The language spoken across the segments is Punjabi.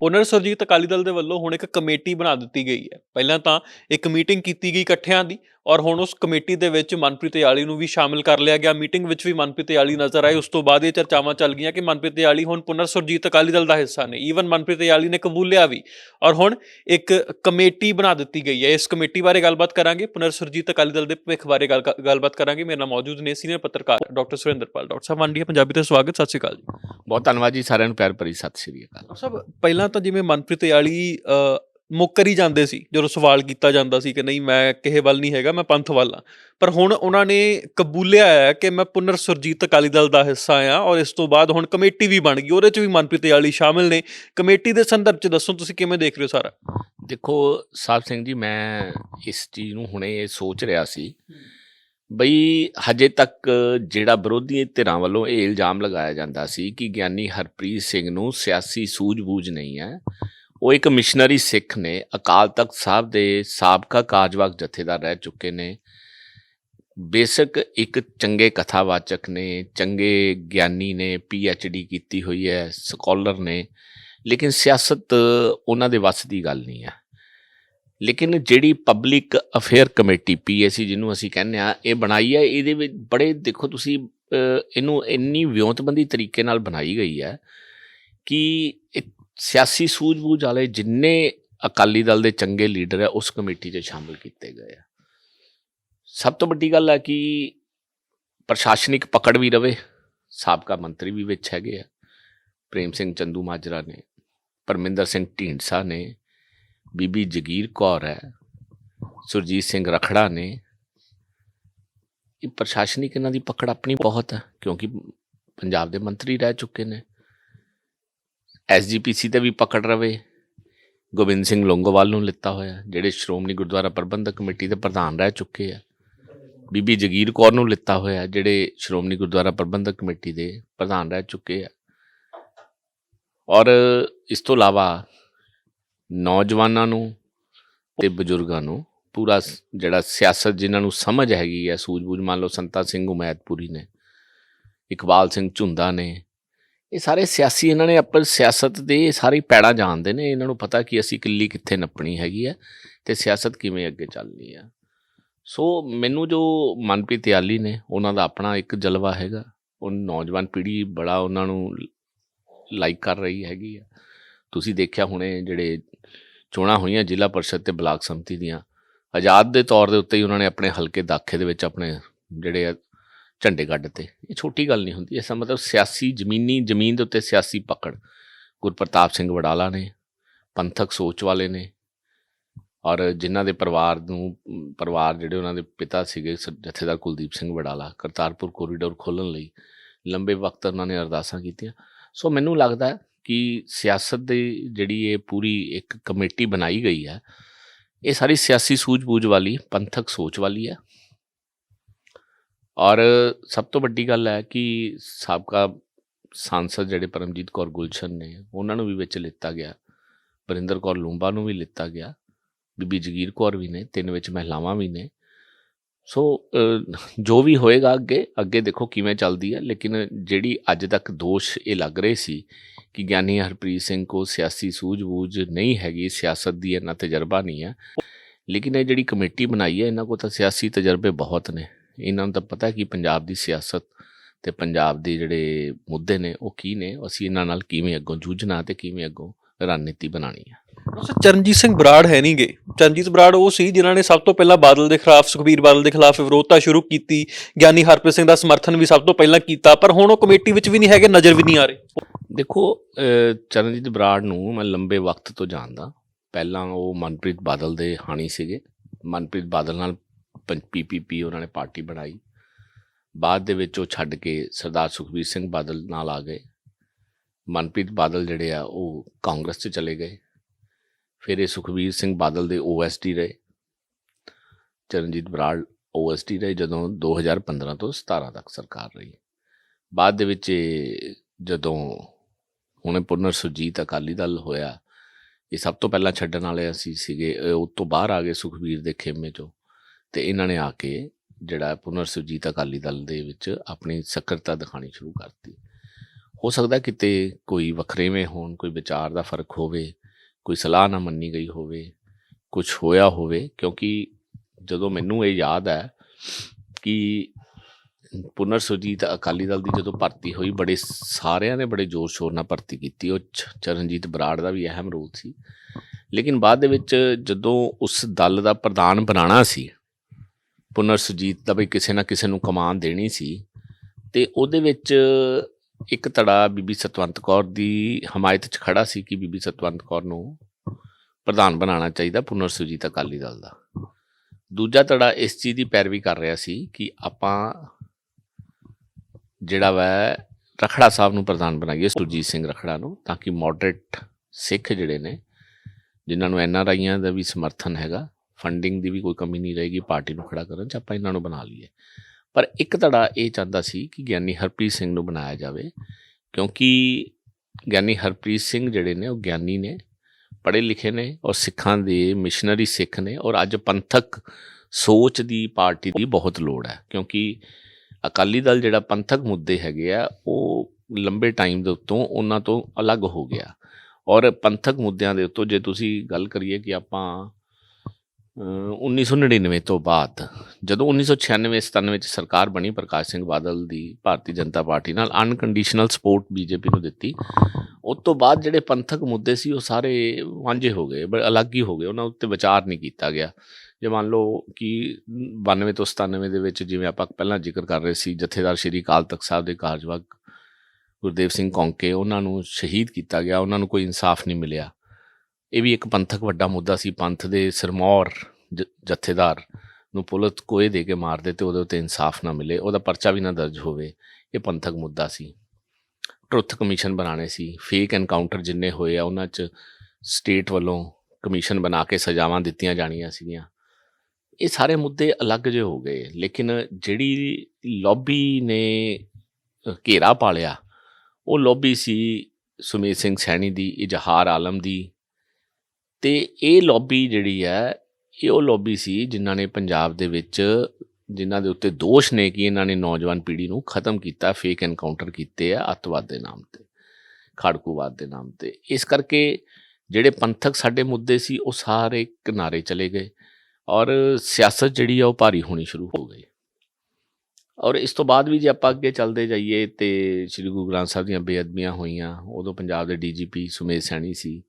ਪੁਨਰ ਸੁਰਜੀਤ ਅਕਾਲੀ ਦਲ ਦੇ ਵੱਲੋਂ ਹੁਣ ਇੱਕ ਕਮੇਟੀ ਬਣਾ ਦਿੱਤੀ ਗਈ ਹੈ। ਪਹਿਲਾਂ ਤਾਂ ਇੱਕ ਮੀਟਿੰਗ ਕੀਤੀ ਗਈ ਇਕੱਠਿਆਂ ਦੀ ਔਰ ਹੁਣ ਉਸ ਕਮੇਟੀ ਦੇ ਵਿੱਚ ਮਨਪ੍ਰੀਤ ਯਾਲੀ ਨੂੰ ਵੀ ਸ਼ਾਮਿਲ ਕਰ ਲਿਆ ਗਿਆ। ਮੀਟਿੰਗ ਵਿੱਚ ਵੀ ਮਨਪ੍ਰੀਤ ਯਾਲੀ ਨਜ਼ਰ ਆਏ। ਉਸ ਤੋਂ ਬਾਅਦ ਇਹ ਚਰਚਾਵਾਂ ਚੱਲ ਗਈਆਂ ਕਿ ਮਨਪ੍ਰੀਤ ਯਾਲੀ ਹੁਣ ਪੁਨਰ ਸੁਰਜੀਤ ਅਕਾਲੀ ਦਲ ਦਾ ਹਿੱਸਾ ਨੇ। ਈਵਨ ਮਨਪ੍ਰੀਤ ਯਾਲੀ ਨੇ ਕਬੂਲਿਆ ਵੀ ਔਰ ਹੁਣ ਇੱਕ ਕਮੇਟੀ ਬਣਾ ਦਿੱਤੀ ਗਈ ਹੈ। ਇਸ ਕਮੇਟੀ ਬਾਰੇ ਗੱਲਬਾਤ ਕਰਾਂਗੇ। ਪੁਨਰ ਸੁਰਜੀਤ ਅਕਾਲੀ ਦਲ ਦੇ ਭਵਿੱਖ ਬਾਰੇ ਗੱਲ- ਗੱਲਬਾਤ ਕਰਾਂਗੇ। ਮੇਰੇ ਨਾਲ ਮੌਜੂਦ ਨੇ ਸੀਨੀਅਰ ਪੱਤਰਕਾਰ ਡਾਕਟਰ ਸੁਰਿੰਦਰਪਾਲ। ਡਾਕਟਰ ਸਾਹਿਬ ਮੰਡੀ ਪੰਜਾਬੀ ਤੇ ਸਵਾਗਤ। ਸਤਿ ਸ਼੍ਰੀ ਅਕਾਲ ਜੀ। ਬਹੁਤ ਧੰਨਵਾਦ ਜੀ ਸਾਰਿਆਂ ਨੂੰ ਪਿਆਰ ਭਰੀ ਸਤਿ ਸ਼੍ਰੀ ਅਕਾਲ। ਸਾਹਿਬ ਪਹਿਲਾਂ ਤਾਂ ਜਿਵੇਂ ਮਨਪ੍ਰੀਤ ਯਾਲੀ ਮੁੱਕਰ ਹੀ ਜਾਂਦੇ ਸੀ, ਜਦੋਂ ਸਵਾਲ ਕੀਤਾ ਜਾਂਦਾ ਸੀ ਕਿ ਨਹੀਂ ਮੈਂ ਕਿਸੇ ਵੱਲ ਨਹੀਂ ਹੈਗਾ, ਮੈਂ ਪੰਥ ਵੱਲ ਆ ਪਰ ਹੁਣ ਉਹਨਾਂ ਨੇ ਕਬੂਲਿਆ ਹੈ ਕਿ ਮੈਂ ਪੁਨਰ ਸੁਰਜੀਤ ਅਕਾਲੀ ਦਲ ਦਾ ਹਿੱਸਾ ਆ ਔਰ ਇਸ ਤੋਂ ਬਾਅਦ ਹੁਣ ਕਮੇਟੀ ਵੀ ਬਣ ਗਈ। ਉਹਦੇ ਚ ਵੀ ਮਨਪ੍ਰੀਤ ਯਾਲੀ ਸ਼ਾਮਿਲ ਨੇ। ਕਮੇਟੀ ਦੇ ਸੰਦਰਭ ਚ ਦੱਸੋ ਤੁਸੀਂ ਕਿਵੇਂ ਦੇਖ ਰਹੇ ਹੋ ਸਾਰਾ? ਦੇਖੋ ਸਾਹਿਬ ਸਿੰਘ ਜੀ, ਮੈਂ ਇਸ ਚੀਜ਼ ਨੂੰ ਹੁਣੇ ਇਹ ਸੋਚ ਰਿਹਾ ਸੀ ਬਈ ਹਜੇ ਤੱਕ ਜਿਹੜਾ ਵਿਰੋਧੀ ਧਿਰਾਂ ਵੱਲੋਂ ਇਹ ਇਲਜ਼ਾਮ ਲਗਾਇਆ ਜਾਂਦਾ ਸੀ ਕਿ ਗਿਆਨੀ ਹਰਪ੍ਰੀਤ ਸਿੰਘ ਨੂੰ ਸਿਆਸੀ ਸੂਝ-ਬੂਝ ਨਹੀਂ ਹੈ, ਉਹ ਇੱਕ ਮਿਸ਼ਨਰੀ ਸਿੱਖ ਨੇ, ਅਕਾਲ ਤਖਤ ਸਾਹਿਬ ਦੇ ਸਾਬਕਾ ਕਾਰਜਵਾਕ ਜਥੇਦਾਰ ਰਹਿ ਚੁੱਕੇ ਨੇ। ਬੇਸਿਕ ਇੱਕ ਚੰਗੇ ਕਥਾਵਾਚਕ ਨੇ, ਚੰਗੇ ਗਿਆਨੀ ਨੇ ਡੀ ਕੀਤੀ ਹੋਈ ਹੈ, ਸਕਾਲਰ ਨੇ, ਲੇਕਿਨ ਸਿਆਸਤ ਉਹਨਾਂ ਦੇ ਵੱਸ ਦੀ ਗੱਲ ਨਹੀਂ ਹੈ। ਲੇਕਿਨ ਜਿਹੜੀ ਪਬਲਿਕ ਅਫੇਅਰ ਕਮੇਟੀ ਪੀਏਸੀ ਜਿਹਨੂੰ ਅਸੀਂ ਕਹਿੰਦੇ ਆ ਇਹ ਬਣਾਈ ਹੈ, ਇਹਦੇ ਵਿੱਚ ਬੜੇ, ਦੇਖੋ ਤੁਸੀਂ ਇਹਨੂੰ ਇੰਨੀ ਵਿਉਂਤਬੰਦੀ ਤਰੀਕੇ ਨਾਲ ਬਣਾਈ ਗਈ ਹੈ ਕਿ ਇਹ ਸਿਆਸੀ ਸੂਝ-ਬੂਝ ਵਾਲੇ ਜਿੰਨੇ ਅਕਾਲੀ ਦਲ ਦੇ ਚੰਗੇ ਲੀਡਰ ਹੈ, ਉਸ ਕਮੇਟੀ 'ਚ ਸ਼ਾਮਲ ਕੀਤੇ ਗਏ ਆ। ਸਭ ਤੋਂ ਵੱਡੀ ਗੱਲ ਹੈ ਕਿ ਪ੍ਰਸ਼ਾਸਨਿਕ ਪਕੜ ਵੀ ਰਵੇ, ਸਾਬਕਾ ਮੰਤਰੀ ਵੀ ਵਿੱਚ ਹੈਗੇ ਆ। ਪ੍ਰੇਮ ਸਿੰਘ ਚੰਦੂ ਮਾਜਰਾ ਨੇ, ਪਰਮਿੰਦਰ ਸਿੰਘ ਢੀਂਡਸਾ ਨੇ ਬੀਬੀ ਜਗੀਰ ਕੌਰ ਹੈ, ਸੁਰਜੀਤ ਸਿੰਘ ਰਖੜਾ ਨੇ। ਇਹ ਪ੍ਰਸ਼ਾਸਨਿਕ ਇਹਨਾਂ ਦੀ ਪਕੜ ਆਪਣੀ ਬਹੁਤ ਹੈ, ਕਿਉਂਕਿ ਪੰਜਾਬ ਦੇ ਮੰਤਰੀ ਰਹਿ ਚੁੱਕੇ ਨੇ। ਐਸਜੀਪੀਸੀ ਤੇ ਵੀ ਪਕੜ ਰਵੇ। ਗੋਬਿੰਦ ਸਿੰਘ ਲੋਂਗੋਵਾਲ ਨੂੰ ਲਿੱਤਾ ਹੋਇਆ, ਜਿਹੜੇ ਸ਼੍ਰੋਮਣੀ ਗੁਰਦੁਆਰਾ ਪ੍ਰਬੰਧਕ ਕਮੇਟੀ ਦੇ ਪ੍ਰਧਾਨ ਰਹਿ ਚੁੱਕੇ ਆ। ਬੀਬੀ ਜਗੀਰ ਕੌਰ ਨੂੰ ਲਿੱਤਾ ਹੋਇਆ, ਜਿਹੜੇ ਸ਼੍ਰੋਮਣੀ ਗੁਰਦੁਆਰਾ ਪ੍ਰਬੰਧਕ ਕਮੇਟੀ ਦੇ ਪ੍ਰਧਾਨ ਰਹਿ ਚੁੱਕੇ ਆ। ਔਰ ਇਸ ਤੋਂ ਇਲਾਵਾ ਨੌਜਵਾਨਾਂ ਨੂੰ ਤੇ ਬਜ਼ੁਰਗਾਂ ਨੂੰ ਪੂਰਾ ਜਿਹੜਾ ਸਿਆਸਤ ਜਿਨ੍ਹਾਂ ਨੂੰ ਸਮਝ ਹੈਗੀ ਹੈ, ਸੂਝ-ਬੂਝ ਮੰਨ ਲਓ ਸੰਤਾ ਸਿੰਘ, ਉਮੈਦਪੁਰੀ ਨੇ, ਇਕਬਾਲ ਸਿੰਘ ਝੁੰਦਾ ਨੇ, ਇਹ ਸਾਰੇ ਸਿਆਸੀ ਇਹਨਾਂ ਨੇ ਆਪਰ ਸਿਆਸਤ ਦੇ ਸਾਰੇ ਪੈੜਾ ਜਾਣਦੇ ਨੇ, ਇਹਨਾਂ ਨੂੰ ਪਤਾ ਕਿ ਅਸੀਂ ਕਿੱਲੀ ਕਿੱਥੇ ਨੱਪਣੀ ਹੈਗੀ ਹੈ ਤੇ ਸਿਆਸਤ ਕਿਵੇਂ ਅੱਗੇ ਚੱਲਣੀ ਹੈ। ਸੋ ਮੈਨੂੰ ਜੋ ਮਨਪ੍ਰੀਤ ਯਾਲੀ ਨੇ, ਉਹਨਾਂ ਦਾ ਆਪਣਾ ਇੱਕ ਜਲਵਾ ਹੈਗਾ, ਉਹ ਨੌਜਵਾਨ ਪੀੜ੍ਹੀ ਬੜਾ ਉਹਨਾਂ ਨੂੰ ਲਾਈਕ ਕਰ ਰਹੀ ਹੈਗੀ ਆ ਤੁਸੀਂ ਦੇਖਿਆ ਹੁਣੇ ਜਿਹੜੇ ਚੋਣਾਂ ਹੋਈਆਂ ਜ਼ਿਲ੍ਹਾ ਪਰਿਸ਼ਦ ਤੇ ਬਲਾਕ ਸੰਮਤੀ ਦੀਆਂ, ਆਜ਼ਾਦ ਦੇ ਤੌਰ ਦੇ ਉੱਤੇ ਹੀ ਉਹਨਾਂ ਨੇ ਆਪਣੇ ਹਲਕੇ ਦਾਖੇ ਦੇ ਵਿੱਚ ਆਪਣੇ ਜਿਹੜੇ ਆ ਝੰਡੇ ਗੱਡ ਤੇ ਇਹ ਛੋਟੀ ਗੱਲ ਨਹੀਂ ਹੁੰਦੀ, ਇਸ ਮਤਲਬ ਸਿਆਸੀ ਜ਼ਮੀਨੀ, ਜ਼ਮੀਨ ਦੇ ਉੱਤੇ ਸਿਆਸੀ ਪਕੜ। ਗੁਰਪ੍ਰਤਾਪ ਸਿੰਘ ਵਡਾਲਾ ਨੇ, ਪੰਥਕ ਸੋਚ ਵਾਲੇ ਨੇ, ਔਰ ਜਿਨ੍ਹਾਂ ਦੇ ਪਰਿਵਾਰ ਨੂੰ, ਪਰਿਵਾਰ ਜਿਹੜੇ ਉਹਨਾਂ ਦੇ ਪਿਤਾ ਸੀਗੇ, ਸ- ਜਥੇਦਾਰ ਕੁਲਦੀਪ ਸਿੰਘ ਵਡਾਲਾ, ਕਰਤਾਰਪੁਰ ਕੋਰੀਡੋਰ ਖੋਲ੍ਹਣ ਲਈ ਲੰਬੇ ਵਕਤ ਉਹਨਾਂ ਨੇ ਅਰਦਾਸਾਂ ਕੀਤੀਆਂ। ਸੋ ਮੈਨੂੰ ਲੱਗਦਾ ਕਿ ਸਿਆਸਤ ਦੀ ਜਿਹੜੀ ਇਹ ਪੂਰੀ ਇੱਕ ਕਮੇਟੀ ਬਣਾਈ ਗਈ ਹੈ, ਇਹ ਸਾਰੀ ਸਿਆਸੀ ਸੂਝ-ਬੂਝ ਵਾਲੀ, ਪੰਥਕ ਸੋਚ ਵਾਲੀ ਹੈ। ਔਰ ਸਭ ਤੋਂ ਵੱਡੀ ਗੱਲ ਹੈ ਕਿ ਸਾਬਕਾ ਸਾਂਸਦ ਜਿਹੜੇ ਪਰਮਜੀਤ ਕੌਰ ਗੁਲਸ਼ਨ ਨੇ, ਉਹਨਾਂ ਨੂੰ ਵੀ ਵਿੱਚ ਲਿੱਤਾ ਗਿਆ, ਵਰਿੰਦਰ ਕੌਰ ਲੂੰਬਾ ਨੂੰ ਵੀ ਲਿੱਤਾ ਗਿਆ, ਬੀਬੀ ਜਗੀਰ ਕੌਰ ਵੀ ਨੇ, ਤਿੰਨ ਵਿੱਚ ਮਹਿਲਾਵਾਂ ਵੀ ਨੇ। ਸੋ ਜੋ ਵੀ ਹੋਏਗਾ ਅੱਗੇ ਅੱਗੇ ਦੇਖੋ ਕਿਵੇਂ ਚੱਲਦੀ ਹੈ, ਲੇਕਿਨ ਜਿਹੜੀ ਅੱਜ ਤੱਕ ਦੋਸ਼ ਇਹ ਲੱਗ ਰਹੇ ਸੀ ਕਿ ਗਿਆਨੀ ਹਰਪ੍ਰੀਤ ਸਿੰਘ ਕੋ ਸਿਆਸੀ ਸੂਝ-ਬੂਝ ਨਹੀਂ ਹੈਗੀ, ਸਿਆਸਤ ਦੀ ਇਹਨਾਂ ਤਜਰਬਾ ਨਹੀਂ ਹੈ। ਲੇਕਿਨ ਇਹ ਜਿਹੜੀ ਕਮੇਟੀ ਬਣਾਈ ਹੈ, ਇਹਨਾਂ ਕੋਲ ਤਾਂ ਸਿਆਸੀ ਤਜਰਬੇ ਬਹੁਤ ਨੇ। ਇਹਨਾਂ ਨੂੰ ਤਾਂ ਪਤਾ ਕਿ ਪੰਜਾਬ ਦੀ ਸਿਆਸਤ ਤੇ ਪੰਜਾਬ ਦੇ ਜਿਹੜੇ ਮੁੱਦੇ ਨੇ, ਉਹ ਕੀ ਨੇ? ਅਸੀਂ ਇਹਨਾਂ ਨਾਲ ਕਿਵੇਂ ਅੱਗੋਂ ਜੂਝਣਾ ਤੇ ਕਿਵੇਂ ਅੱਗੋਂ ਰਣਨੀਤੀ ਬਣਾਉਣੀ ਹੈ? ਸਰ ਚਰਨਜੀਤ ਸਿੰਘ ਬਰਾੜ ਹੈ ਨਹੀਂਗੇ ਚਰਨਜੀਤ ਬਰਾੜ ਉਹ ਸੀ ਜਿਨ੍ਹਾਂ ਨੇ ਸਭ ਤੋਂ ਪਹਿਲਾਂ ਬਾਦਲ ਦੇ ਖਿਲਾਫ, ਸੁਖਬੀਰ ਬਾਦਲ ਦੇ ਖਿਲਾਫ ਵਿਰੋਧਤਾ ਸ਼ੁਰੂ ਕੀਤੀ। ਗਿਆਨੀ ਹਰਪ੍ਰੀਤ ਸਿੰਘ ਦਾ ਸਮਰਥਨ ਵੀ ਸਭ ਤੋਂ ਪਹਿਲਾਂ ਕੀਤਾ, ਪਰ ਹੁਣ ਉਹ ਕਮੇਟੀ ਵਿੱਚ ਵੀ ਨਹੀਂ ਹੈਗੇ, ਨਜ਼ਰ ਵੀ ਨਹੀਂ ਆ ਰਹੇ। ਦੇਖੋ ਚਰਨਜੀਤ ਬਰਾੜ ਨੂੰ ਮੈਂ ਲੰਬੇ ਵਕਤ ਤੋਂ ਜਾਣਦਾ। ਪਹਿਲਾਂ ਉਹ ਮਨਪ੍ਰੀਤ ਬਾਦਲ ਦੇ ਹਾਣੀ ਸੀਗੇ। ਮਨਪ੍ਰੀਤ ਬਾਦਲ ਨਾਲ ਪੀਪੀਪੀ ਉਹਨਾਂ ਨੇ ਪਾਰਟੀ ਬਣਾਈ। ਬਾਅਦ ਦੇ ਵਿੱਚ ਉਹ ਛੱਡ ਕੇ ਸਰਦਾਰ ਸੁਖਬੀਰ ਸਿੰਘ ਬਾਦਲ ਨਾਲ ਆ ਗਏ। ਮਨਪ੍ਰੀਤ ਬਾਦਲ ਜਿਹੜੇ ਆ, ਉਹ ਕਾਂਗਰਸ 'ਚ ਚਲੇ ਗਏ। ਫਿਰ ਇਹ ਸੁਖਬੀਰ ਸਿੰਘ ਬਾਦਲ ਦੇ ਓਐਸਡੀ ਰਹੇ। ਚਰਨਜੀਤ ਬਰਾੜ ਓਐਸਡੀ ਰਹੇ ਜਦੋਂ 2015 ਤੋਂ 17 ਤੱਕ ਸਰਕਾਰ ਰਹੀ। ਬਾਅਦ ਦੇ ਵਿੱਚ ਇਹ ਜਦੋਂ ਹੁਣੇ ਪੁਨਰ ਸੁਰਜੀਤ ਅਕਾਲੀ ਦਲ ਹੋਇਆ, ਇਹ ਸਭ ਤੋਂ ਪਹਿਲਾਂ ਛੱਡਣ ਵਾਲੇ ਅਸੀਂ ਸੀਗੇ, ਇਹ ਉਹ ਤੋਂ ਬਾਹਰ ਆ ਗਏ ਸੁਖਬੀਰ ਦੇ ਖੇਮੇ ਚੋਂ। ਤੇ ਇਹਨਾਂ ਨੇ ਆ ਕੇ ਜਿਹੜਾ ਪੁਨਰ ਸੁਰਜੀਤ ਅਕਾਲੀ ਦਲ ਦੇ ਵਿੱਚ ਆਪਣੀ ਸਕਰਤਾ ਦਿਖਾਣੀ ਸ਼ੁਰੂ ਕਰਤੀ। ਹੋ ਸਕਦਾ ਕਿਤੇ ਕੋਈ ਵੱਖਰੇਵੇਂ ਹੋਣ, ਕੋਈ ਵਿਚਾਰ ਦਾ ਫ਼ਰਕ ਹੋਵੇ, ਕੋਈ ਸਲਾਹ ਨਾ ਮੰਨੀ ਗਈ ਹੋਵੇ ਕੁਝ ਹੋਇਆ ਹੋਵੇ, ਕਿਉਂਕਿ ਜਦੋਂ ਮੈਨੂੰ ਇਹ ਯਾਦ ਹੈ ਕਿ ਪੁਨਰ ਸੁਰਜੀਤ ਅਕਾਲੀ ਦਲ ਦੀ ਜਦੋਂ ਭਰਤੀ ਹੋਈ, ਬੜੇ ਸਾਰਿਆਂ ਨੇ ਬੜੇ ਜ਼ੋਰ ਸ਼ੋਰ ਨਾਲ ਭਰਤੀ ਕੀਤੀ। ਉਹ ਚਰਨਜੀਤ ਬਰਾੜ ਦਾ ਵੀ ਅਹਿਮ ਰੋਲ ਸੀ। ਲੇਕਿਨ ਬਾਅਦ ਦੇ ਵਿੱਚ ਜਦੋਂ ਉਸ ਦਲ ਦਾ ਪ੍ਰਧਾਨ ਬਣਾਉਣਾ ਸੀ, ਪੁਨਰ ਸੁਰਜੀਤ ਦਾ ਵੀ ਕਿਸੇ ਨਾ ਕਿਸੇ ਨੂੰ ਕਮਾਨ ਦੇਣੀ ਸੀ ਤੇ ਉਹਦੇ ਵਿੱਚ ਇੱਕ ਧੜਾ ਬੀਬੀ ਸਤਵੰਤ ਕੌਰ ਦੀ ਹਮਾਇਤ 'ਚ ਖੜਾ ਸੀ ਕਿ ਬੀਬੀ ਸਤਵੰਤ ਕੌਰ ਨੂੰ ਪ੍ਰਧਾਨ ਬਣਾਉਣਾ ਚਾਹੀਦਾ ਪੁਨਰ ਸੁਰਜੀਤ ਅਕਾਲੀ ਦਲ ਦਾ। ਦੂਜਾ ਧੜਾ ਇਸ ਚੀਜ਼ ਦੀ ਪੈਰਵੀ ਕਰ ਰਿਹਾ ਸੀ ਕਿ ਆਪਾਂ ਜਿਹੜਾ ਵੈ, ਰਖੜਾ ਸਾਹਿਬ ਨੂੰ ਪ੍ਰਧਾਨ ਬਣਾਈਏ, ਸੁਰਜੀਤ ਸਿੰਘ ਰਖੜਾ ਨੂੰ, ਤਾਂ ਕਿ ਮੋਡਰੇਟ ਸਿੱਖ ਜਿਹੜੇ ਨੇ, ਜਿਨ੍ਹਾਂ ਨੂੰ ਐਨ ਆਰ ਆਈਆਂ ਦਾ ਵੀ ਸਮਰਥਨ ਹੈਗਾ ਫੰਡਿੰਗ ਦੀ ਵੀ ਕੋਈ ਕਮੀ ਨਹੀਂ ਰਹੇਗੀ, ਪਾਰਟੀ ਨੂੰ ਖੜਾ ਕਰਨ ਚ ਆਪਾਂ ਇਹਨਾਂ ਨੂੰ ਬਣਾ ਲਈਏ। ਪਰ ਇੱਕ ਧੜਾ ਇਹ ਚਾਹੁੰਦਾ ਸੀ ਕਿ ਗਿਆਨੀ ਹਰਪ੍ਰੀਤ ਸਿੰਘ ਨੂੰ ਬਣਾਇਆ ਜਾਵੇ, ਕਿਉਂਕਿ ਗਿਆਨੀ ਹਰਪ੍ਰੀਤ ਸਿੰਘ ਜਿਹੜੇ ਨੇ, ਉਹ ਗਿਆਨੀ ਨੇ, ਪੜ੍ਹੇ ਲਿਖੇ ਨੇ ਔਰ ਸਿੱਖਾਂ ਦੇ ਮਿਸ਼ਨਰੀ ਸਿੱਖ ਨੇ ਔਰ ਅੱਜ ਪੰਥਕ ਸੋਚ ਦੀ ਪਾਰਟੀ ਦੀ ਬਹੁਤ ਲੋੜ ਹੈ, ਕਿਉਂਕਿ ਅਕਾਲੀ ਦਲ ਜਿਹੜਾ ਪੰਥਕ ਮੁੱਦੇ ਹੈਗੇ ਆ ਉਹ ਲੰਬੇ ਟਾਈਮ ਦੇ ਉੱਤੋਂ ਉਹਨਾਂ ਤੋਂ ਅਲੱਗ ਹੋ ਗਿਆ। ਔਰ ਪੰਥਕ ਮੁੱਦਿਆਂ ਦੇ ਉੱਤੋਂ ਜੇ ਤੁਸੀਂ ਗੱਲ ਕਰੀਏ ਕਿ ਆਪਾਂ ਅਹ, 1999 ਤੋਂ ਬਾਅਦ ਜਦੋਂ 1996 97 ਚ ਸਰਕਾਰ ਬਣੀ ਪ੍ਰਕਾਸ਼ ਸਿੰਘ ਬਾਦਲ ਦੀ ਭਾਰਤੀ ਜਨਤਾ ਪਾਰਟੀ ਨਾਲ ਅਨਕੰਡੀਸ਼ਨਲ ਸਪੋਰਟ ਬੀਜੇਪੀ ਨੂੰ ਦਿੱਤੀ ਉਸ ਤੋਂ ਬਾਅਦ ਜਿਹੜੇ ਪੰਥਕ ਮੁੱਦੇ ਸੀ ਉਹ ਸਾਰੇ ਵਾਂਝੇ ਹੋ ਗਏ ਅਲੱਗ ਹੀ ਹੋ ਗਏ ਉਹਨਾਂ ਉੱਤੇ ਵਿਚਾਰ ਨਹੀਂ ਕੀਤਾ ਗਿਆ। ਜੇ ਮੰਨ ਲਓ ਕਿ 92 ਤੋਂ 97 ਦੇ ਵਿੱਚ ਜਿਵੇਂ ਆਪਾਂ ਪਹਿਲਾਂ ਜ਼ਿਕਰ ਕਰ ਰਹੇ ਸੀ, ਜਥੇਦਾਰ ਸ਼੍ਰੀ ਅਕਾਲ ਤਖਤ ਸਾਹਿਬ ਦੇ ਕਾਰਜਵਾਹਕ ਗੁਰਦੇਵ ਸਿੰਘ ਕੌਂਕੇ, ਉਹਨਾਂ ਨੂੰ ਸ਼ਹੀਦ ਕੀਤਾ ਗਿਆ, ਉਹਨਾਂ ਨੂੰ ਕੋਈ ਇਨਸਾਫ ਨਹੀਂ ਮਿਲਿਆ। ਇਹ ਵੀ ਇੱਕ ਪੰਥਕ ਵੱਡਾ ਮੁੱਦਾ ਸੀ, ਪੰਥ ਦੇ ਸਰਮੌਰ ਜ- ਜਥੇਦਾਰ ਨੂੰ ਪੁਲਿਸ ਕੋਏ ਦੇ ਕੇ ਮਾਰ ਦੇ ਤੇ ਉਹਦੇ ਉੱਤੇ ਇਨਸਾਫ ਨਾ ਮਿਲੇ, ਉਹਦਾ ਪਰਚਾ ਵੀ ਨਾ ਦਰਜ ਹੋਵੇ, ਇਹ ਪੰਥਕ ਮੁੱਦਾ ਸੀ। ਟਰੁੱਥ ਕਮਿਸ਼ਨ ਬਣਾਣੇ ਸੀ, ਫੇਕ ਐਨਕਾਊਂਟਰ ਜਿੰਨੇ ਹੋਏ ਆ, ਉਹਨਾਂ 'ਚ ਸਟੇਟ ਵੱਲੋਂ ਕਮਿਸ਼ਨ ਬਣਾ ਕੇ ਸਜ਼ਾਵਾਂ ਦਿੱਤੀਆਂ ਜਾਣੀਆਂ ਸੀਗੀਆਂ। ਇਹ ਸਾਰੇ ਮੁੱਦੇ ਅਲੱਗ ਜਿਹੇ ਹੋ ਗਏ। ਲੇਕਿਨ ਜਿਹੜੀ ਲੌਬੀ ਨੇ ਘੇਰਾ ਪਾਲਿਆ ਉਹ ਲੌਬੀ ਸੀ ਸੁਮੇਤ ਸਿੰਘ ਸੈਣੀ ਦੀ, ਇਜ਼ਹਾਰ ਆਲਮ ਦੀ। ਤੇ ਇਹ ਲੌਬੀ ਜਿਹੜੀ ਹੈ, ਇਹ ਉਹ ਲੌਬੀ ਸੀ ਜਿਨ੍ਹਾਂ ਨੇ ਪੰਜਾਬ ਦੇ ਵਿੱਚ, ਜਿਨ੍ਹਾਂ ਦੇ ਉੱਤੇ ਦੋਸ਼ ਨੇ ਕਿ ਇਹਨਾਂ ਨੇ ਨੌਜਵਾਨ ਪੀੜ੍ਹੀ ਨੂੰ ਖਤਮ ਕੀਤਾ ਫੇਕ ਐਨਕਾਊਂਟਰ ਕੀਤੇ ਆ ਅੱਤਵਾਦ ਦੇ ਨਾਮ ਤੇ, ਖਾੜਕੂਵਾਦ ਦੇ ਨਾਮ ਤੇ। ਇਸ ਕਰਕੇ ਜਿਹੜੇ ਪੰਥਕ ਸਾਡੇ ਮੁੱਦੇ ਸੀ, ਉਹ ਸਾਰੇ ਕਿਨਾਰੇ ਚਲੇ ਗਏ। ਔਰ ਸਿਆਸਤ ਜਿਹੜੀ ਆ ਉਹ ਭਾਰੀ ਹੋਣੀ ਸ਼ੁਰੂ ਹੋ ਗਈ। ਔਰ ਇਸ ਤੋਂ ਬਾਅਦ ਵੀ ਜੇ ਆਪਾਂ ਅੱਗੇ ਚੱਲਦੇ ਜਾਈਏ ਤੇ ਸ੍ਰੀ ਗੁਰੂ ਗ੍ਰੰਥ ਸਾਹਿਬ ਦੀਆਂ ਬੇਅਦਬੀਆਂ ਹੋਈਆਂ, ਉਦੋਂ ਪੰਜਾਬ ਦੇ ਡੀਜੀਪੀ ਸੁਮੇਧ ਸੈਣੀ ਸੀ।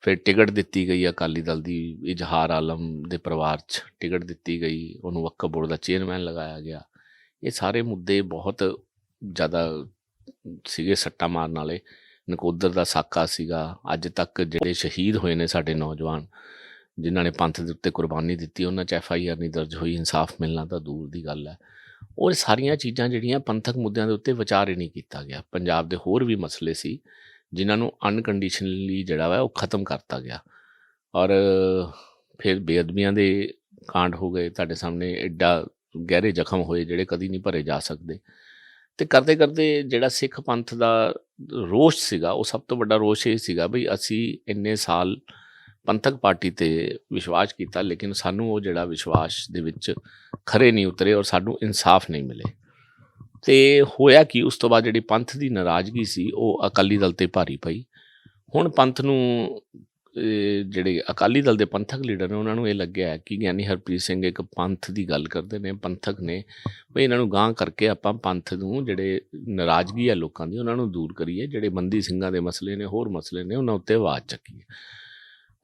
ਫਿਰ ਟਿਕਟ ਦਿੱਤੀ ਗਈ ਅਕਾਲੀ ਦਲ ਦੀ ਇਜ਼ਹਾਰ ਆਲਮ ਦੇ ਪਰਿਵਾਰ 'ਚ ਟਿਕਟ ਦਿੱਤੀ ਗਈ, ਉਹਨੂੰ ਵਕਫ ਬੋਰਡ ਦਾ ਚੇਅਰਮੈਨ ਲਗਾਇਆ ਗਿਆ। ਇਹ ਸਾਰੇ ਮੁੱਦੇ ਬਹੁਤ ਜ਼ਿਆਦਾ ਸੀਗੇ ਸੱਟਾ ਮਾਰਨ ਵਾਲੇ। ਨਕੋਦਰ ਦਾ ਸਾਕਾ ਸੀਗਾ। ਅੱਜ ਤੱਕ ਜਿਹੜੇ ਸ਼ਹੀਦ ਹੋਏ ਨੇ ਸਾਡੇ ਨੌਜਵਾਨ ਜਿਨ੍ਹਾਂ ਨੇ ਪੰਥ ਦੇ ਉੱਤੇ ਕੁਰਬਾਨੀ ਦਿੱਤੀ, ਉਹਨਾਂ 'ਚ ਐਫ ਆਈ ਆਰ ਨਹੀਂ ਦਰਜ ਹੋਈ, ਇਨਸਾਫ ਮਿਲਣਾ ਤਾਂ ਦੂਰ ਦੀ ਗੱਲ ਹੈ। ਉਹ ਸਾਰੀਆਂ ਚੀਜ਼ਾਂ ਜਿਹੜੀਆਂ ਪੰਥਕ ਮੁੱਦਿਆਂ ਦੇ ਉੱਤੇ ਵਿਚਾਰ ਹੀ ਨਹੀਂ ਕੀਤਾ ਗਿਆ। ਪੰਜਾਬ ਦੇ ਹੋਰ ਵੀ ਮਸਲੇ ਸੀ, ਜਿਨ੍ਹਾਂ ਨੂੰ ਅਨਕੰਡੀਸ਼ਨਲੀ ਜਿਹੜਾ ਵਾ ਉਹ ਖਤਮ ਕਰਤਾ ਗਿਆ। ਔਰ ਫਿਰ ਬੇਅਦਬੀਆਂ ਦੇ ਕਾਂਡ ਹੋ ਗਏ, ਤੁਹਾਡੇ ਸਾਹਮਣੇ ਐਡਾ ਗਹਿਰੇ ਜ਼ਖਮ ਹੋਏ ਜਿਹੜੇ ਕਦੀ ਨਹੀਂ ਭਰੇ ਜਾ ਸਕਦੇ। ਤੇ ਕਰਦੇ ਕਰਦੇ ਜਿਹੜਾ ਸਿੱਖ ਪੰਥ ਦਾ ਰੋਸ਼ ਸੀਗਾ, ਉਹ ਸਭ ਤੋਂ ਵੱਡਾ ਰੋਸ਼ ਇਹ ਸੀਗਾ ਵੀ ਅਸੀਂ ਇੰਨੇ ਸਾਲ ਪੰਥਕ ਪਾਰਟੀ ਤੇ ਵਿਸ਼ਵਾਸ ਕੀਤਾ, ਲੇਕਿਨ ਸਾਨੂੰ ਉਹ ਜਿਹੜਾ ਵਿਸ਼ਵਾਸ ਦੇ ਵਿੱਚ ਖਰੇ ਨਹੀਂ ਉਤਰੇ ਔਰ ਸਾਨੂੰ ਇਨਸਾਫ ਨਹੀਂ ਮਿਲੇ। ਤੇ ਹੋਇਆ ਕਿ, ਉਸ ਤੋਂ ਬਾਅਦ ਜਿਹੜੀ ਪੰਥ ਦੀ ਨਾਰਾਜ਼ਗੀ ਸੀ, ਉਹ ਅਕਾਲੀ ਦਲ ਤੇ ਭਾਰੀ ਪਈ। ਹੁਣ ਪੰਥ ਨੂੰ ਜਿਹੜੇ ਅਕਾਲੀ ਦਲ ਦੇ ਪੰਥਕ ਲੀਡਰ ਨੇ, ਉਹਨਾਂ ਨੂੰ ਇਹ ਲੱਗਿਆ ਕਿ ਗਿਆਨੀ ਹਰਪ੍ਰੀਤ ਸਿੰਘ ਇੱਕ ਪੰਥ ਦੀ ਗੱਲ ਕਰਦੇ ਨੇ, ਪੰਥਕ ਨੇ ਵੀ ਇਹਨਾਂ ਨੂੰ ਗਾਂਹ ਕਰਕੇ ਆਪਾਂ ਪੰਥ ਨੂੰ ਜਿਹੜੇ ਨਾਰਾਜ਼ਗੀ ਹੈ ਲੋਕਾਂ ਦੀ, ਉਹਨਾਂ ਨੂੰ ਦੂਰ ਕਰੀਏ, ਜਿਹੜੇ ਬੰਦੀ ਸਿੰਘਾਂ ਦੇ ਮਸਲੇ ਨੇ, ਹੋਰ ਮਸਲੇ ਨੇ, ਉਹਨਾਂ ਉੱਤੇ ਆਵਾਜ਼ ਚੱਕੀਏ।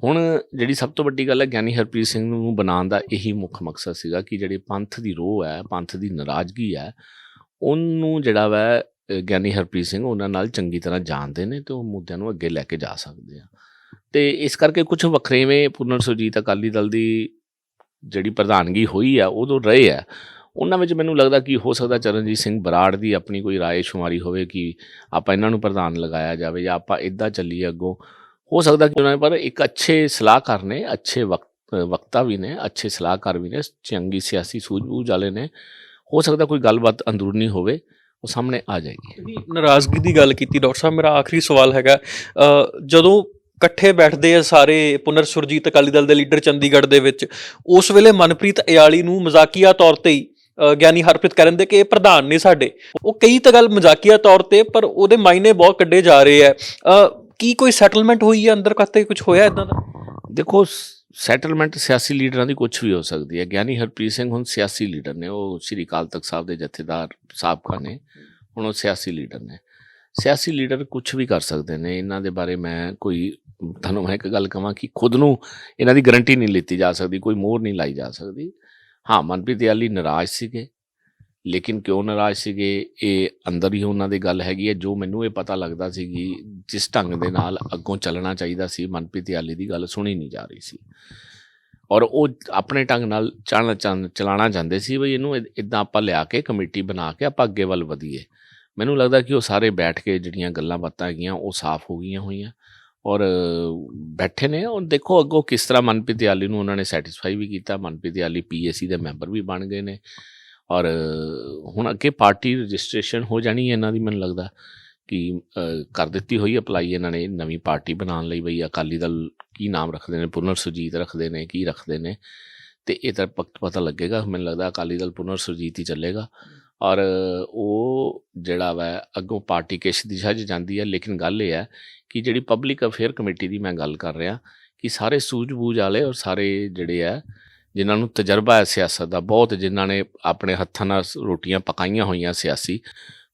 ਹੁਣ ਜਿਹੜੀ ਸਭ ਤੋਂ ਵੱਡੀ ਗੱਲ ਹੈ, ਗਿਆਨੀ ਹਰਪ੍ਰੀਤ ਸਿੰਘ ਨੂੰ ਬਣਾਉਣ ਦਾ ਇਹੀ ਮੁੱਖ ਮਕਸਦ ਸੀਗਾ ਕਿ ਜਿਹੜੀ ਪੰਥ ਦੀ ਰੋਹ ਹੈ, ਪੰਥ ਦੀ ਨਾਰਾਜ਼ਗੀ ਹੈ, ਉਹਨੂੰ ਜਿਹੜਾ ਵਾ ਗਿਆਨੀ ਹਰਪ੍ਰੀਤ ਸਿੰਘ ਉਹਨਾਂ ਨਾਲ ਚੰਗੀ ਤਰ੍ਹਾਂ ਜਾਣਦੇ ਨੇ ਤੇ ਉਹ ਮੁੱਦਿਆਂ ਨੂੰ ਅੱਗੇ ਲੈ ਕੇ ਜਾ ਸਕਦੇ ਆ। ਤੇ ਇਸ ਕਰਕੇ ਕੁਝ ਵੱਖਰੇਵੇਂ ਪੁਨਰ ਸੁਰਜੀਤ ਅਕਾਲੀ ਦਲ ਦੀ ਜਿਹੜੀ ਪ੍ਰਧਾਨਗੀ ਹੋਈ ਆ, ਉਦੋਂ ਰਹੇ ਆ। ਉਹਨਾਂ ਵਿੱਚ ਮੈਨੂੰ ਲੱਗਦਾ ਕਿ ਹੋ ਸਕਦਾ ਚਰਨਜੀਤ ਸਿੰਘ ਬਰਾੜ ਦੀ ਆਪਣੀ ਕੋਈ ਰਾਏ ਸ਼ੁਮਾਰੀ ਹੋਵੇ ਕਿ ਆਪਾਂ ਇਹਨਾਂ ਨੂੰ ਪ੍ਰਧਾਨ ਲਗਾਇਆ ਜਾਵੇ ਜਾਂ ਆਪਾਂ ਇਦਾਂ ਚੱਲੀਏ ਅੱਗੋਂ। ਹੋ ਸਕਦਾ ਕਿ ਉਹਨਾਂ ਨੇ, ਪਰ ਇੱਕ ਅੱਛੇ ਸਲਾਹਕਾਰ ਨੇ, ਅੱਛੇ ਵਕਤ, ਵਕਤਾ ਵੀ ਨੇ, ਅੱਛੇ ਸਲਾਹਕਾਰ ਵੀ ਨੇ, ਚੰਗੀ ਸਿਆਸੀ ਸੂਝ-ਬੂਝ ਵਾਲੇ ਨੇ। ਹੋ ਸਕਦਾ ਕੋਈ ਗੱਲਬਾਤ ਅੰਦਰੂਨੀ ਹੋਵੇ, ਉਹ ਸਾਹਮਣੇ ਆ ਜਾਏਗੀ। ਨਾਰਾਜ਼ਗੀ ਦੀ ਗੱਲ ਕੀਤੀ, ਡਾਕਟਰ ਸਾਹਿਬ, ਮੇਰਾ ਆਖਰੀ ਸਵਾਲ ਹੈਗਾ ਜਦੋਂ ਇਕੱਠੇ ਬੈਠਦੇ ਆ ਸਾਰੇ ਪੁਨਰ ਸੁਰਜੀਤ ਅਕਾਲੀ ਦਲ ਦੇ ਲੀਡਰ ਚੰਡੀਗੜ੍ਹ ਦੇ ਵਿੱਚ, ਉਸ ਵੇਲੇ ਮਨਪ੍ਰੀਤ ਇਆਲੀ ਨੂੰ ਮਜ਼ਾਕੀਆ ਤੌਰ ਤੇ ਹੀ ਗਿਆਨੀ ਹਰਪ੍ਰੀਤ ਕਰਨ ਦੇ ਕਿ ਇਹ ਪ੍ਰਧਾਨ ਨੇ ਸਾਡੇ। ਉਹ ਕਈ ਤਾਂ ਗੱਲ ਮਜ਼ਾਕੀਆ ਤੌਰ ਤੇ, ਪਰ ਉਹਦੇ ਮਾਇਨੇ ਬਹੁਤ ਕੱਢੇ ਜਾ ਰਹੇ ਆ। ਕੀ ਕੋਈ ਸੈਟਲਮੈਂਟ ਹੋਈ ਹੈ ਅੰਦਰ? ਕੱਤੇ ਕੁਝ ਹੋਇਆ ਇਦਾਂ ਦਾ? ਦੇਖੋ ਸੈਟਲਮੈਂਟ ਸਿਆਸੀ ਲੀਡਰਾਂ ਦੀ ਕੁਝ ਵੀ ਹੋ ਸਕਦੀ ਹੈ। ਗਿਆਨੀ ਹਰਪ੍ਰੀਤ ਸਿੰਘ ਹੁਣ ਸਿਆਸੀ ਲੀਡਰ ਨੇ। ਉਹ ਸ੍ਰੀ ਅਕਾਲ ਤਖਤ ਸਾਹਿਬ ਦੇ ਜਥੇਦਾਰ ਸਾਬਕਾ ਨੇ। ਹੁਣ ਉਹ ਸਿਆਸੀ ਲੀਡਰ ਨੇ। ਸਿਆਸੀ ਲੀਡਰ ਕੁਝ ਵੀ ਕਰ ਸਕਦੇ ਨੇ। ਇਹਨਾਂ ਦੇ ਬਾਰੇ ਮੈਂ ਕੋਈ, ਤੁਹਾਨੂੰ ਮੈਂ ਇੱਕ ਗੱਲ ਕਹਾਂ ਕਿ ਖੁਦ ਨੂੰ ਇਹਨਾਂ ਦੀ ਗਾਰੰਟੀ ਨਹੀਂ ਲਿੱਤੀ ਜਾ ਸਕਦੀ। ਕੋਈ ਮੋਹਰ ਨਹੀਂ ਲਾਈ ਜਾ ਸਕਦੀ। ਹਾਂ, ਮਨਪ੍ਰੀਤ ਯਾਲੀ ਨਾਰਾਜ਼ ਸੀਗੇ। ਲੇਕਿਨ ਕਿਉਂ ਨਾਰਾਜ਼ ਸੀਗੇ? ਇਹ ਅੰਦਰ ਹੀ ਉਹਨਾਂ ਦੀ ਗੱਲ ਹੈਗੀ ਹੈ, ਜੋ ਮੈਨੂੰ ਇਹ ਪਤਾ ਲੱਗਦਾ ਸੀ ਕਿ ਜਿਸ ਢੰਗ ਦੇ ਨਾਲ ਅੱਗੋਂ ਚੱਲਣਾ ਚਾਹੀਦਾ ਸੀ, ਮਨਪ੍ਰੀਤ ਯਾਲੀ ਦੀ ਗੱਲ ਸੁਣੀ ਨਹੀਂ ਜਾ ਰਹੀ ਸੀ। ਔਰ ਉਹ ਆਪਣੇ ਢੰਗ ਨਾਲ ਚੱਲਣਾ ਚਾਹੁੰ- ਚਲਾਉਣਾ ਚਾਹੁੰਦੇ ਸੀ ਵੀ ਇਹਨੂੰ ਇਦਾਂ ਆਪਾਂ ਲਿਆ ਕੇ ਕਮੇਟੀ ਬਣਾ ਕੇ ਆਪਾਂ ਅੱਗੇ ਵੱਲ ਵਧੀਏ। ਮੈਨੂੰ ਲੱਗਦਾ ਕਿ ਉਹ ਸਾਰੇ ਬੈਠ ਕੇ ਜਿਹੜੀਆਂ ਗੱਲਾਂ ਬਾਤਾਂ ਹੈਗੀਆਂ, ਉਹ ਸਾਫ਼ ਹੋ ਗਈਆਂ ਹੋਈਆਂ। ਔਰ ਬੈਠੇ ਨੇ ਔਰ ਦੇਖੋ ਅੱਗੋਂ ਕਿਸ ਤਰ੍ਹਾਂ ਮਨਪ੍ਰੀਤ ਯਾਲੀ ਨੂੰ ਉਹਨਾਂ ਨੇ ਸੈਟੀਸਫਾਈ ਵੀ ਕੀਤਾ। ਮਨਪ੍ਰੀਤ ਯਾਲੀ ਪੀਏਸੀ ਦੇ ਮੈਂਬਰ ਵੀ ਬਣ ਗਏ ਨੇ। ਔਰ, ਹੁਣ ਅੱਗੇ ਪਾਰਟੀ ਰਜਿਸਟ੍ਰੇਸ਼ਨ ਹੋ ਜਾਣੀ ਹੈ ਇਹਨਾਂ ਦੀ, ਮੈਨੂੰ ਲੱਗਦਾ ਕਿ ਕਰ ਦਿੱਤੀ ਹੋਈ ਅਪਲਾਈ ਇਹਨਾਂ ਨੇ ਨਵੀਂ ਪਾਰਟੀ ਬਣਾਉਣ ਲਈ ਬਈ ਅਕਾਲੀ ਦਲ ਕੀ ਨਾਮ ਰੱਖਦੇ ਨੇ, ਪੁਨਰ ਸੁਰਜੀਤ ਰੱਖਦੇ ਨੇ, ਕੀ ਰੱਖਦੇ ਨੇ, ਤੇ ਇਹ ਤਾਂ ਪੱਕ, ਪਤਾ ਲੱਗੇਗਾ, ਮੈਨੂੰ ਲੱਗਦਾ ਅਕਾਲੀ ਦਲ ਪੁਨਰ ਸੁਰਜੀਤ ਹੀ ਚੱਲੇਗਾ। ਔਰ, ਉਹ ਜਿਹੜਾ ਵਾ ਅੱਗੋਂ ਪਾਰਟੀ ਕਿਸ ਦਿਸ਼ਾ 'ਚ ਜਾਂਦੀ ਹੈ, ਲੇਕਿਨ ਗੱਲ ਇਹ ਹੈ ਕਿ ਜਿਹੜੀ ਪਬਲਿਕ ਅਫੇਅਰ ਕਮੇਟੀ ਦੀ ਮੈਂ ਗੱਲ ਕਰ ਰਿਹਾ ਕਿ ਸਾਰੇ ਸੂਝ-ਬੂਝ ਵਾਲੇ ਔਰ ਸਾਰੇ ਜਿਹੜੇ ਆ ਜਿਨ੍ਹਾਂ ਨੂੰ ਤਜਰਬਾ ਹੈ ਸਿਆਸਤ ਦਾ, ਬਹੁਤ ਜਿਨ੍ਹਾਂ ਨੇ ਆਪਣੇ ਹੱਥਾਂ ਨਾਲ ਰੋਟੀਆਂ ਪਕਾਈਆਂ ਹੋਈਆਂ ਸਿਆਸੀ,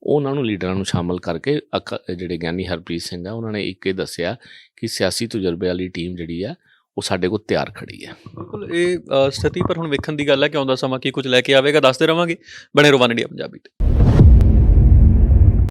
ਉਹਨਾਂ ਨੂੰ ਲੀਡਰਾਂ ਨੂੰ ਸ਼ਾਮਲ ਕਰਕੇ ਅਕ- ਜਿਹੜੇ ਗਿਆਨੀ ਹਰਪ੍ਰੀਤ ਸਿੰਘ ਆ, ਉਹਨਾਂ ਨੇ ਇੱਕ ਇਹ ਦੱਸਿਆ ਕਿ ਸਿਆਸੀ ਤਜਰਬੇ ਵਾਲੀ ਟੀਮ ਜਿਹੜੀ ਆ, ਉਹ ਸਾਡੇ ਕੋਲ ਤਿਆਰ ਖੜੀ ਹੈ ਬਿਲਕੁਲ, ਇਹ ਸਥਿਤੀ ਪਰ ਹੁਣ ਵੇਖਣ ਦੀ ਗੱਲ ਹੈ ਕਿ ਆਉਂਦਾ ਸਮਾਂ ਕੀ ਕੁਝ ਲੈ ਕੇ ਆਵੇਗਾ, ਦੱਸਦੇ ਰਵਾਂਗੇ। ਬਣੇ ਰਵਾਨ ਇੰਡੀਆ ਪੰਜਾਬੀ ਤੇ।